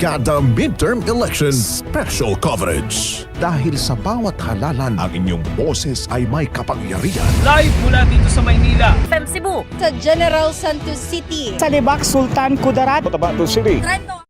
Brigada Midterm Election Special Coverage. Dahil sa bawat halalan, ang inyong boses ay may kapangyarihan. Live mula dito sa Maynila. FM Cebu. sa General Santos City. sa Libak Sultan Kudarat Cotabato City. Trento.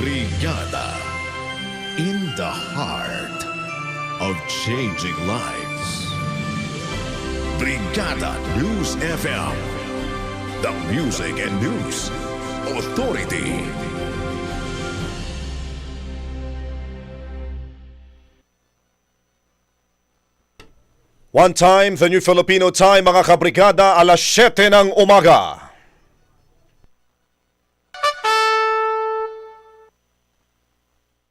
Brigada in the heart of changing lives. Brigada News FM, the music and news authority. One time, the New Filipino Time, mga kabrigada, alas 7 ng umaga.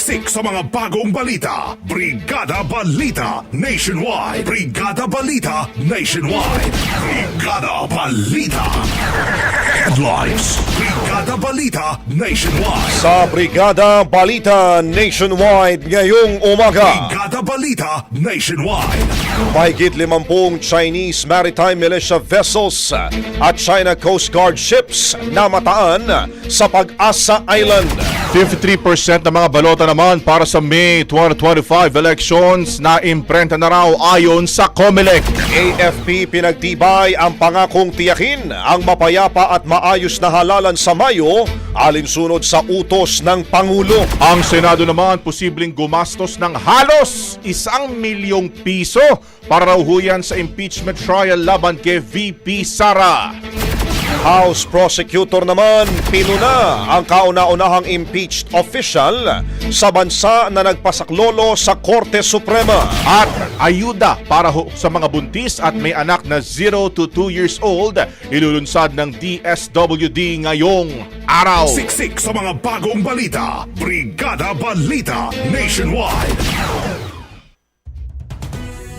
Siksik sa mga bagong balita. Brigada Balita Nationwide. Brigada Balita Nationwide. Brigada Balita. Headlines. Brigada Balita Nationwide. Sa Brigada Balita Nationwide ngayong umaga, Brigada Balita Nationwide. mahigit 50 Chinese maritime militia vessels at China Coast Guard ships namataan sa Pag-asa Island. 53% ng mga balota naman para sa May 2025 elections na imprenta na raw ayon sa COMELEC. AFP pinagtibay ang pangakong tiyakin ang mapayapa at maayos na halalan sa Mayo alinsunod sa utos ng Pangulo. Ang Senado naman posibleng gumastos ng halos isang milyong piso para raw huyan sa impeachment trial laban kay VP Sara. House Prosecutor naman pinuna ang kauna-unahang impeached official sa bansa na nagpasaklolo sa Korte Suprema. At ayuda para ho- sa mga buntis at may anak na 0 to 2 years old ilulunsad ng DSWD ngayong araw. Siksik sa mga bagong balita. Brigada Balita Nationwide.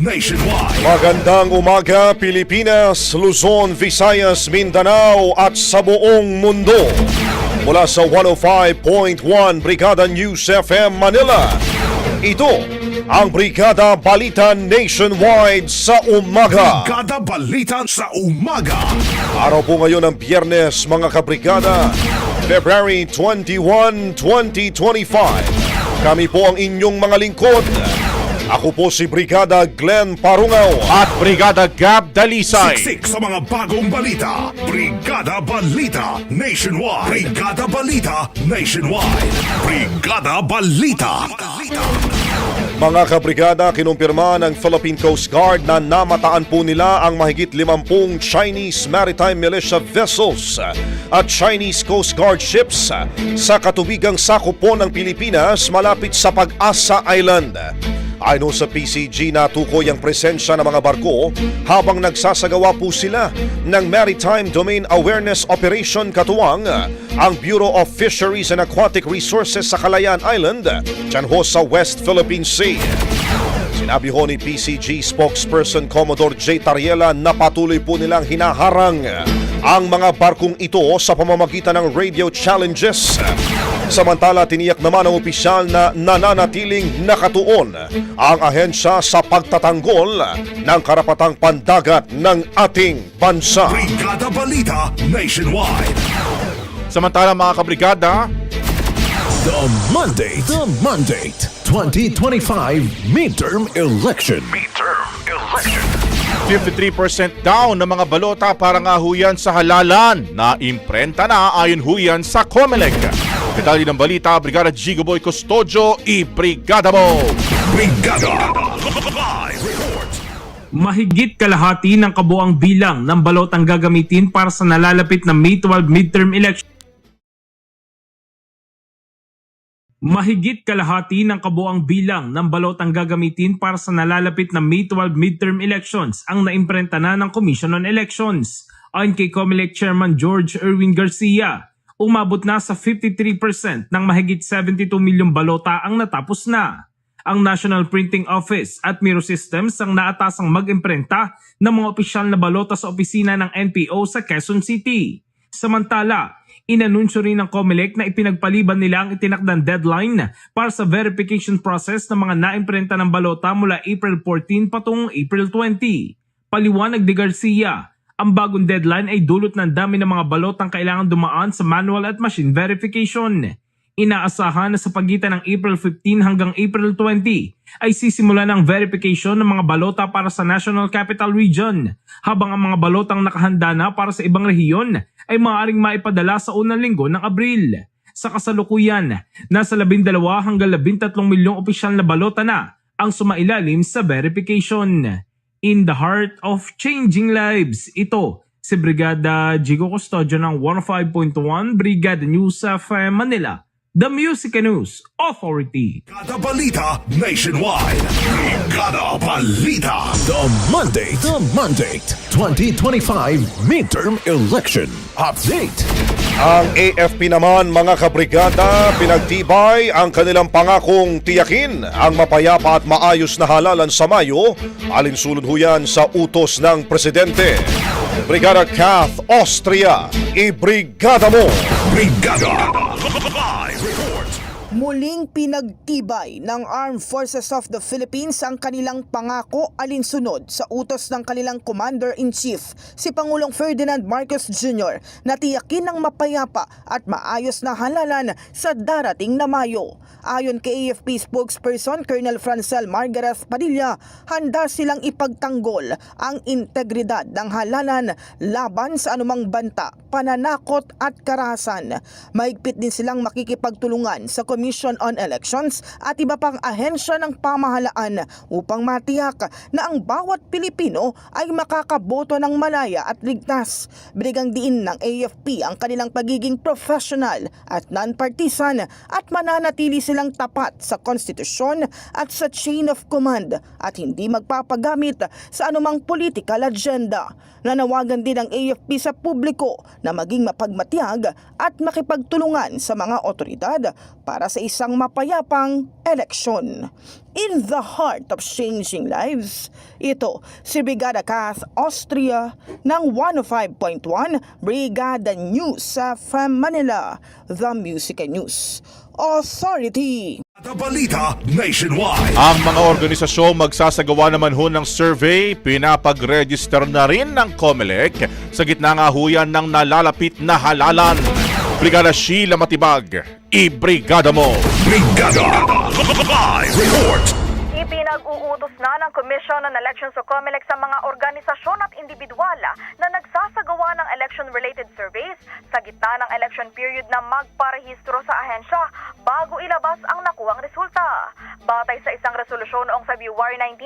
Nationwide. Magandang umaga Pilipinas, Luzon, Visayas, Mindanao at sa buong mundo. Mula sa 105.1 Brigada News FM Manila. Ito ang Brigada Balita Nationwide sa umaga. Brigada Balita sa umaga. Araw po ngayon ng biyernes mga kabrigada, February 21, 2025. Kami po ang inyong mga lingkod, Ako po si Brigada Glenn Parungaw. At Brigada Gab Dalisay. Siksik sa mga bagong balita. Brigada Balita Nationwide. Brigada Balita Nationwide. Brigada Balita. Mga kabrigada, kinumpirma ng Philippine Coast Guard na namataan po nila ang mahigit 50 Chinese Maritime Militia vessels at Chinese Coast Guard ships sa katubigang sakop po ng Pilipinas malapit sa Pag-asa Island. Ayon sa PCG, natukoy ang presensya ng mga barko habang nagsasagawa po sila ng Maritime Domain Awareness Operation katuwang ang Bureau of Fisheries and Aquatic Resources sa Calayan Island, dyan ho sa West Philippine Sea. Sinabi ho ni PCG spokesperson Commodore J. Tariela na patuloy po nilang hinaharang ang mga barkong ito sa pamamagitan ng radio challenges. Samantala, tiniyak naman ng opisyal na nananatiling nakatuon ang ahensya sa pagtatanggol ng karapatang pandagat ng ating bansa. Brigada Balita Nationwide. Samantala mga kabrigada, The Monday, The Monday 2025 Midterm Election. 53% down ng mga balota para nga huyan sa halalan na imprenta na ayon huyan sa COMELEC. Detalye ng balita, Brigada Gigo Boy Custodio, i-Brigada mo! Brigada Live Report. Mahigit kalahati ng kabuang bilang ng balotang gagamitin para sa nalalapit na May 12 midterm election. Mahigit kalahati ng kabuang bilang ng balotang gagamitin para sa nalalapit na May 12 midterm elections ang naimprenta na ng Commission on Elections. Ayon kay COMELEC Chairman George Erwin Garcia, umabot na sa 53% ng mahigit 72 milyong balota ang natapos na. Ang National Printing Office at Miro Systems ang naatasang mag-imprenta ng mga opisyal na balota sa opisina ng NPO sa Quezon City. Samantala, inanunsyo rin ng COMELEC na ipinagpaliban nila ang itinakdang deadline para sa verification process ng mga naimprenta ng balota mula April 14 patungong April 20. Paliwanag ni Garcia, ang bagong deadline ay dulot ng dami ng mga balotang kailangan dumaan sa manual at machine verification. Inaasahan na sa pagitan ng April 15 hanggang April 20 ay sisimula ng verification ng mga balota para sa National Capital Region, habang ang mga balotang nakahanda na para sa ibang rehiyon ay maaaring maipadala sa unang linggo ng Abril. Sa kasalukuyan, nasa 12 hanggang 13 milyong opisyal na balota na ang sumailalim sa verification. In the heart of changing lives, ito si Brigada Jigo Custodio ng 105.1 Brigada News of Manila, The Music News Authority. Brigada Balita Nationwide. Brigada Balita. The Monday, The Monday 2025 Midterm Election Update. Ang AFP naman mga kabrigada pinagtibay ang kanilang pangakong tiyakin ang mapayapa at maayos na halalan sa Mayo alinsulod ho yan sa utos ng Presidente. Brigada Kath Austria, ibrigada mo! Brigada Live. Muling pinagtibay ng Armed Forces of the Philippines ang kanilang pangako alinsunod sa utos ng kanilang Commander-in-Chief, si Pangulong Ferdinand Marcos Jr. na tiyakin ng mapayapa at maayos na halalan sa darating na Mayo. Ayon kay AFP spokesperson Colonel Francel Margaret Padilla, handa silang ipagtanggol ang integridad ng halalan laban sa anumang banta, pananakot at karahasan. Maigpit din silang makikipagtulungan sa Commission on Elections at iba pang ahensya ng pamahalaan upang matiyak na ang bawat Pilipino ay makakaboto ng malaya at ligtas. Binigang diin ng AFP ang kanilang pagiging professional at non-partisan at mananatili silang tapat sa konstitusyon at sa chain of command at hindi magpapagamit sa anumang political agenda. Nanawagan din ang AFP sa publiko na maging mapagmatiyag at makipagtulungan sa mga otoridad para sa isang mapayapang eleksyon. In the heart of changing lives, ito si Brigada Kath Austria ng 105.1 Brigada News sa from Manila, The Music and News Authority. Balita Nationwide. Ang mga organisasyong magsasagawa naman ho ng survey, pinapag-register na rin ng COMELEC sa gitna nga huyan ng nalalapit na halalan. Brigada Sheila Matibag, i-brigada mo! Brigada Live Report. Ipinag Ipinag-uutos na ng Commission on Elections o COMELEC sa mga organisasyon at individual na nagsasagawa ng election-related surveys sa gitna ng election period na magparehistro sa ahensya bago ilabas ang nakuhang resulta. Batay sa isang resolusyon noong February 19,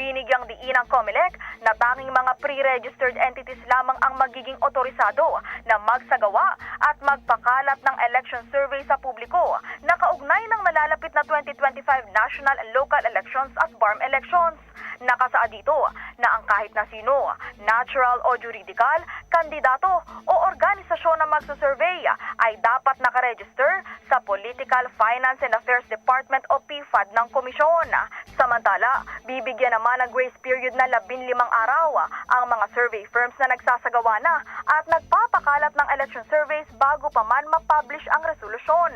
binigyang diin ng COMELEC na tanging mga pre-registered entities lamang ang magiging otorisado na magsagawa at magpakalat ng election survey sa publiko na kaugnay ng malalapit na 2025 national and local elections at BARM elections. Nakasaad dito na ang kahit na sino, natural o juridical, kandidato o organisasyon na magsusurvey ay dapat nakaregister sa Political Finance and Affairs Department o PFAD ng komisyon. Samantala, bibigyan naman ng grace period na 15 araw ang mga survey firms na nagsasagawa na at nagpapakalat ng election surveys bago pa man mapublish ang resolusyon.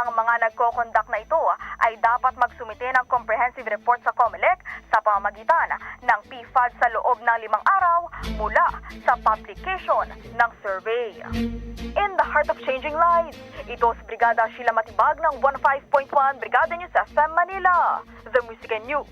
Ang mga nagko-conduct na ito ay dapat magsumite ng comprehensive report sa COMELEC sa pamamagitan ng PFAD sa loob ng limang araw mula sa publication ng survey. In the heart of changing lives, ito si Brigada Sheila Matibag ng 15.1 Brigada News FM Manila, The Music and News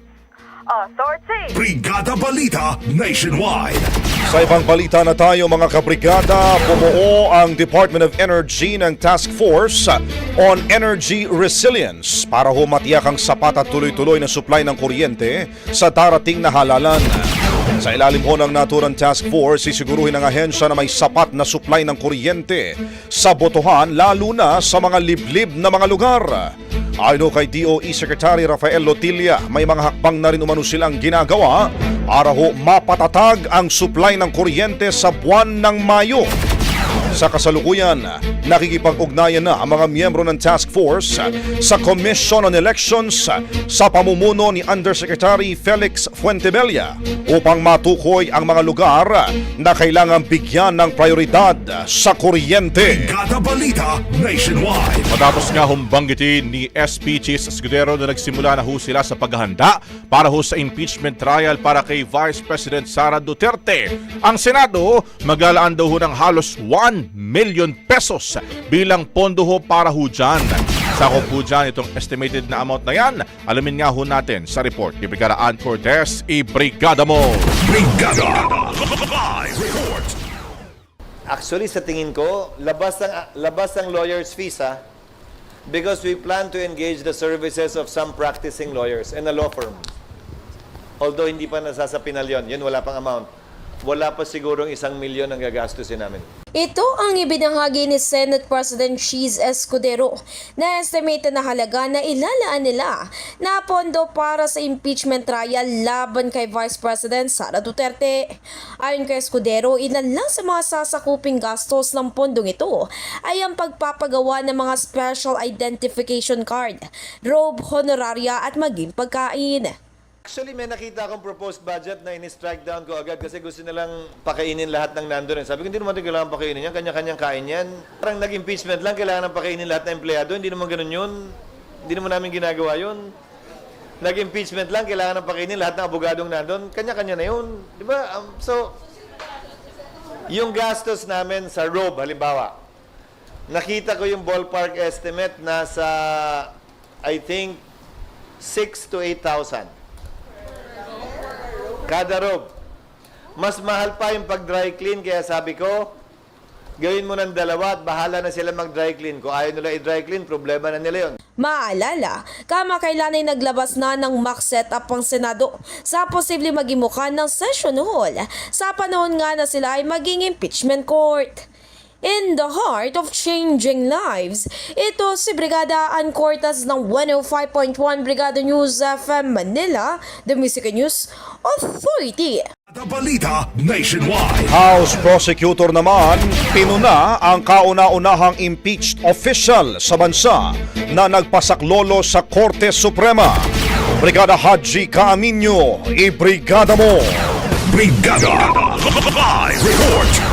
Authority. Brigada Balita Nationwide. Sa ibang balita na tayo mga kabrigada, bumuo ang Department of Energy ng Task Force on Energy Resilience para humatiyak ang sapat at tuloy-tuloy na supply ng kuryente sa darating na halalan. Sa ilalim ho ng naturang task force, sisiguruhin ng ahensya na may sapat na supply ng kuryente sa botohan lalo na sa mga liblib na mga lugar. Ayon kay DOE Secretary Rafael Lotilla, may mga hakbang na rin umano silang ginagawa para ho mapatatag ang supply ng kuryente sa buwan ng Mayo. Sa kasalukuyan, nakikipag-ugnayan na ang mga miyembro ng task force sa Commission on Elections sa pamumuno ni Undersecretary Felix Fuentebella upang matukoy ang mga lugar na kailangang bigyan ng prioridad sa kuryente. Brigada Balita Nationwide. Matapos nga humbanggitin ni SP Chis Escudero na nagsimula na ho sila sa paghahanda para ho sa impeachment trial para kay Vice President Sara Duterte. Ang Senado maglalaan daw ho ng halos 1 million pesos bilang pondo ho para ho dyan. Sakop po dyan itong estimated na amount na yan. Alamin nga ho natin sa report ni Brigada Ann Cortez, i-brigada mo! Brigada Live Report. Actually, sa tingin ko, labas ang, labas ang lawyer's fees, ha? Because we plan to engage the services of some practicing lawyers and a law firm. Although hindi pa nasasapinal yun, yun wala pang amount. Wala pa sigurong isang milyon ang gagastusin namin. Ito ang ibinahagi ni Senate President Cheese Escudero na estimated na halaga na ilalaan nila na pondo para sa impeachment trial laban kay Vice President Sara Duterte. Ayon kay Escudero, ilan lang sa mga sasakuping gastos ng pondong ito ay ang pagpapagawa ng mga special identification card, robe, honoraria at maging pagkain. Actually, may nakita akong proposed budget na in-strike down ko agad kasi gusto nilang pakainin lahat ng nandun. Sabi ko, hindi naman kailangan pakainin yan. Kanya-kanyang kain yan. Parang nag-impeachment lang, kailangan ng pakainin lahat ng empleyado. Hindi naman ganun yun. Hindi naman namin ginagawa yun. Nag-impeachment lang, kailangan ng pakainin lahat ng abogadong nandun. Kanya-kanya na yun. Di ba? Um, so, yung gastos namin sa robe, halimbawa, nakita ko yung ballpark estimate na sa, I think, 6 to 8,000 kada robe. Mas mahal pa yung pag-dry clean, kaya sabi ko, gawin mo ng dalawa at bahala na sila mag-dry clean. Kung ayaw nila i-dry clean, problema na nila yon. Maalala, kamakailan ay naglabas na ng mock setup ang Senado sa posible magimukan ng session hall sa panahon nga na sila ay maging impeachment court. In the heart of changing lives, ito si Brigada Ann Cortas ng 105.1 Brigada News FM Manila, The Music News Authority. Brigada Balita Nationwide. House Prosecutor naman, pinuna ang kauna-unahang impeached official sa bansa na nagpasaklolo sa Korte Suprema. Brigada Haji Kaaminyo, i-brigada mo! Brigada Live Report.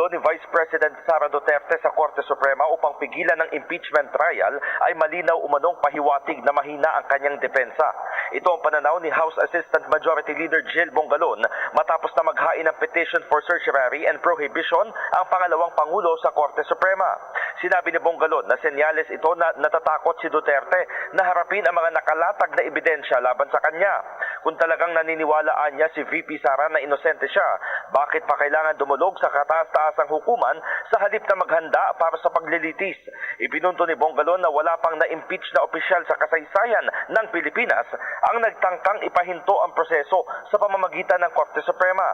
Pagpapasaklolo ni Vice President Sara Duterte sa Korte Suprema upang pigilan ng impeachment trial ay malinaw umanong pahiwatig na mahina ang kanyang depensa. Ito ang pananaw ni House Assistant Majority Leader Jill Bongalon matapos na maghain ng petition for certiorari and prohibition ang pangalawang pangulo sa Korte Suprema. Sinabi ni Bongalon na senyales ito na natatakot si Duterte na harapin ang mga nakalatag na ebidensya laban sa kanya. Kung talagang naniniwalaan niya si VP Sara na inosente siya, bakit pa kailangan dumulog sa kataas-taasang hukuman sa halip na maghanda para sa paglilitis? Ipinunto ni Bongalon na wala pang na-impeach na opisyal sa kasaysayan ng Pilipinas ang nagtangkang ipahinto ang proseso sa pamamagitan ng Korte Suprema.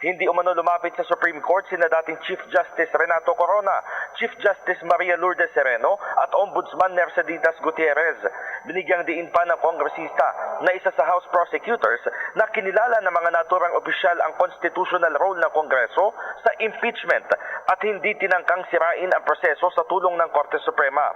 Hindi umano lumapit sa Supreme Court sina dating Chief Justice Renato Corona, Chief Justice Maria Lourdes Sereno at Ombudsman Merceditas Gutierrez. Binigyang diin pa ng kongresista na isa sa House Prosecutors na kinilala ng mga naturang opisyal ang constitutional role ng Kongreso sa impeachment at hindi tinangkang sirain ang proseso sa tulong ng Korte Suprema.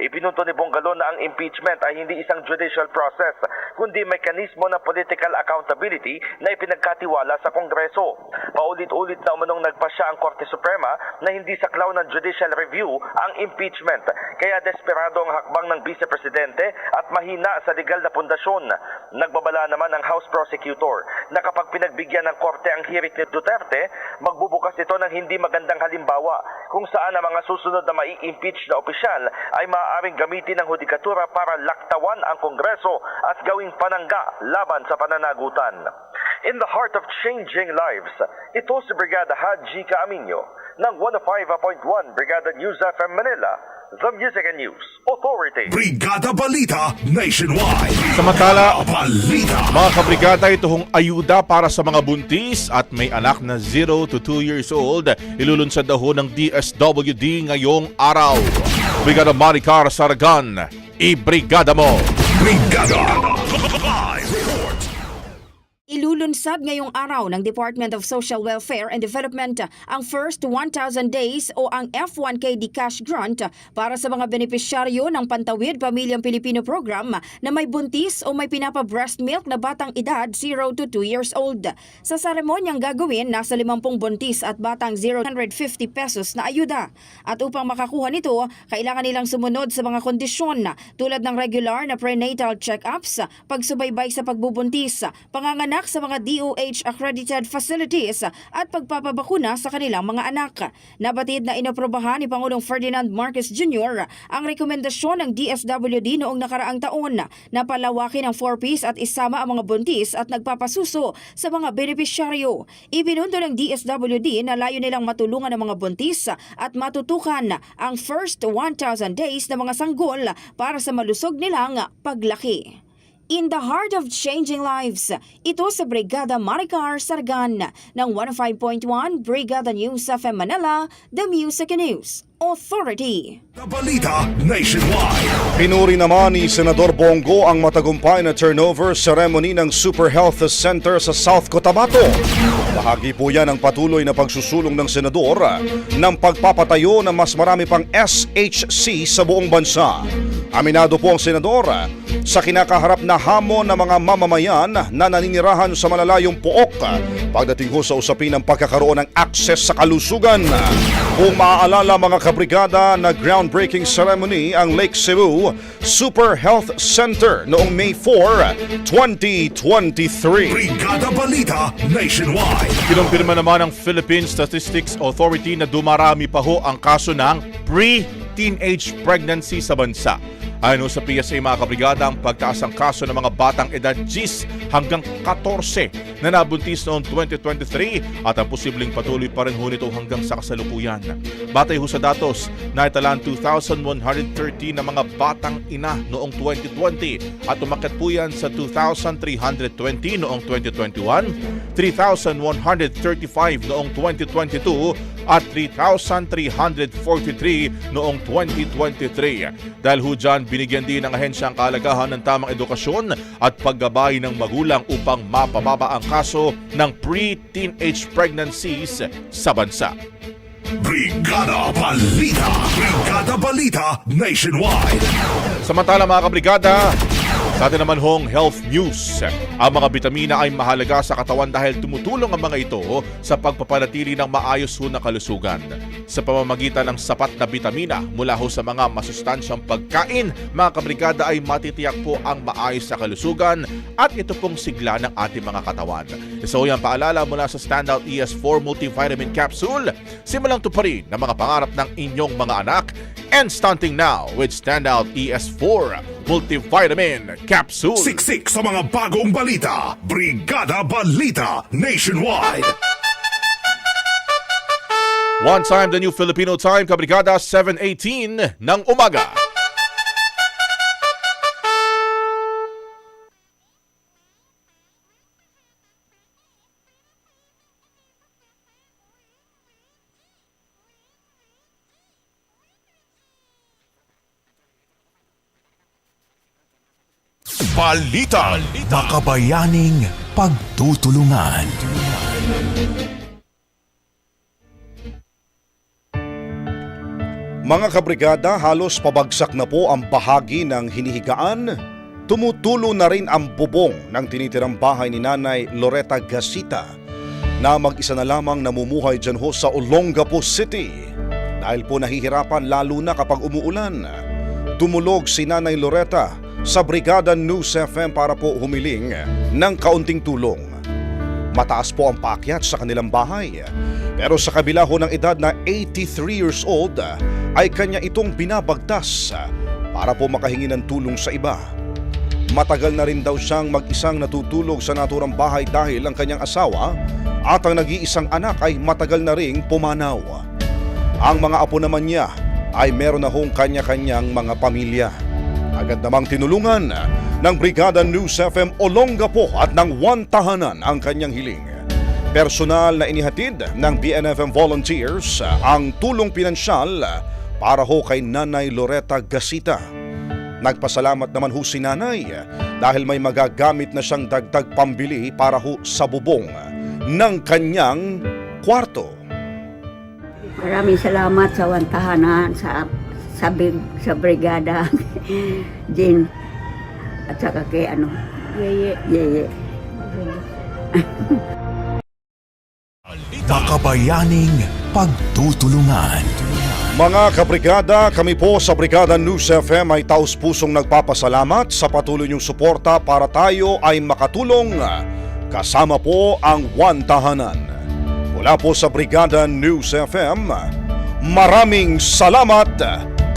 Ipinunto ni Bongalon na ang impeachment ay hindi isang judicial process, kundi mekanismo ng political accountability na ipinagkatiwala sa Kongreso. Paulit-ulit na umanong nagpasya ang Korte Suprema na hindi saklaw ng judicial review ang impeachment. Kaya desperado ang hakbang ng Vice Presidente at mahina sa legal na pundasyon. Nagbabala naman ang House Prosecutor na kapag pinagbigyan ng Korte ang hirit ni Duterte, magbubukas ito ng hindi magandang halimbawa kung saan ang mga susunod na mai-impeach na opisyal ay maaaring gamitin ng hudikatura para laktawan ang Kongreso at gawing panangga laban sa pananagutan. In the heart of changing lives, ito si Brigada Haji Caaminyo ng 105.1 Brigada News FM Manila, The Music and News Authority. Brigada Balita Nationwide. Samantala, Balita. Mga kabrigada, ito hong ayuda para sa mga buntis at may anak na 0 to 2 years old. Ilulunsad daw ho ng DSWD ngayong araw. Brigada Maricar Saragan, i-brigada mo! Brigada. Ilulunsad ngayong araw ng Department of Social Welfare and Development ang First 1,000 Days o ang F1KD Cash Grant para sa mga benepisyaryo ng Pantawid Pamilyang Pilipino Program na may buntis o may pinapa-breast milk na batang edad 0 to 2 years old. Sa seremonyang gagawin, nasa 50 buntis at batang 050 pesos na ayuda. At upang makakuha nito, kailangan nilang sumunod sa mga kondisyon tulad ng regular na prenatal check-ups, pagsubaybay sa pagbubuntis, panganganak sa mga DOH accredited facilities at pagpapabakuna sa kanilang mga anak. Nabatid na inoprobahan ni Pangulong Ferdinand Marcos Jr. ang rekomendasyon ng DSWD noong nakaraang taon na palawakin ang 4-piece at isama ang mga buntis at nagpapasuso sa mga benepisyaryo. Ibinundo ng DSWD na layo nilang matulungan ang mga buntis at matutukan ang first 1,000 days na mga sanggol para sa malusog nilang paglaki. In the heart of changing lives, ito sa Brigada Maricar Sargan ng 105.1 Brigada News FM Manila, The Music News Authority. Balita Nationwide. Pinuri naman ni Senador Bongo ang matagumpay na turnover ceremony ng Super Health Center sa South Cotabato. Bahagi po yan ng patuloy na pagsusulong ng Senador ng pagpapatayo ng mas marami pang SHC sa buong bansa. Aminado po ang Senador sa kinakaharap na hamon ng mga mamamayan na naninirahan sa malalayong pook pagdating ho sa usapin ng pagkakaroon ng access sa kalusugan. Kung maaalala mga kabrigada na groundbreaking ceremony ang Lake Cebu Super Health Center noong May 4, 2023. Brigada Balita Nationwide. Kinumpirma naman ng Philippine Statistics Authority na dumarami pa ho ang kaso ng pre-teenage pregnancy sa bansa. Ayon sa PSA mga kabrigada, ang pagtaas ng kaso ng mga batang edad 10 hanggang 14 na nabuntis noong 2023 at ang posibleng patuloy pa rin ho nito hanggang sa kasalukuyan. Batay ho sa datos, naitalan 2,113 na mga batang ina noong 2020 at umakyat po yan sa 2,320 noong 2021, 3,135 noong 2022 at 3,343 noong 2023. Dahil ho dyan, binigyan din ng ahensya ang kalagahan ng tamang edukasyon at paggabay ng magulang upang mapababa ang kaso ng pre-teenage pregnancies sa bansa. Brigada Balita. Brigada Balita Nationwide. Samantala mga kabrigada, sa atin naman hong health news. Ang mga bitamina ay mahalaga sa katawan dahil tumutulong ang mga ito sa pagpapanatili ng maayos ho na kalusugan. Sa pamamagitan ng sapat na bitamina mula ho sa mga masustansyang pagkain, mga kabrigada ay matitiyak po ang maayos na kalusugan at ito pong sigla ng ating mga katawan. So yan paalala mula sa Standout ES4 Multivitamin Capsule. Simulang tuparin ng mga pangarap ng inyong mga anak and stunting now with standout ES4 multivitamin capsule. Siksik sa mga bagong balita. Brigada Balita Nationwide. One time the new Filipino time, Kabrigada 7.18 ng umaga. Balita. Makabayaning pagtutulungan. Mga kabrigada, halos pabagsak na po ang bahagi ng hinihigaan. Tumutulo na rin ang bubong ng tinitirang bahay ni Nanay Loretta Gasita na mag-isa na lamang namumuhay dyan ho sa Olongapo City. Dahil po nahihirapan lalo na kapag umuulan. Tumulog si Nanay Loretta sa Brigada News FM para po humiling ng kaunting tulong. Mataas po ang paakyat sa kanilang bahay. Pero sa kabila ho ng edad na 83 years old, ay kanya itong binabagtas para po makahingi ng tulong sa iba. Matagal na rin daw siyang mag-isang natutulog sa naturang bahay dahil ang kanyang asawa at ang nag-iisang anak ay matagal na ring pumanaw. Ang mga apo naman niya ay meron na hong kanya-kanyang mga pamilya. Agad namang tinulungan ng Brigada News FM Olongapo at ng One Tahanan ang kanyang hiling. Personal na inihatid ng BNFM volunteers ang tulong pinansyal para ho kay Nanay Loretta Gasita. Nagpasalamat naman ho si Nanay dahil may magagamit na siyang dagdag pambili para ho sa bubong ng kanyang kwarto. Maraming salamat sa wantahanan, sa sa, big, sa brigada, Jin, at saka kay ano, Yeye. Yeye. Makabayaning pagtutulungan. Mga kabrigada, kami po sa Brigada News FM ay taus pusong nagpapasalamat sa patuloy niyong suporta para tayo ay makatulong kasama po ang One Tahanan. Mula po sa Brigada News FM, maraming salamat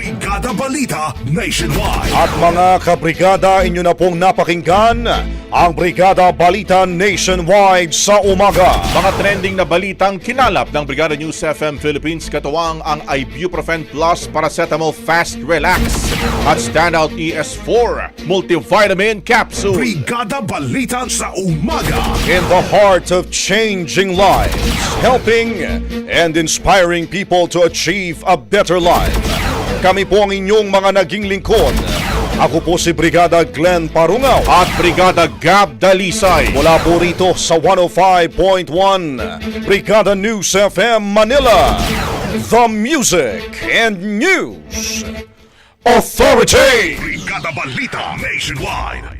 Brigada Balita Nationwide. At mga kabrigada, inyo na pong napakinggan ang Brigada Balita Nationwide sa umaga. Mga trending na balitang kinalap ng Brigada News FM Philippines katuwang ang Ibuprofen Plus Paracetamol Fast Relax at Standout ES4 Multivitamin Capsule. Brigada Balita sa umaga. In the heart of changing lives, helping and inspiring people to achieve a better life. Kami po ang inyong mga naging lingkod. Ako po si Brigada Glenn Parungaw At Brigada Gab Dalisay. mula po rito sa 105.1 Brigada News FM Manila. The Music and News Authority. Brigada Balita Nationwide.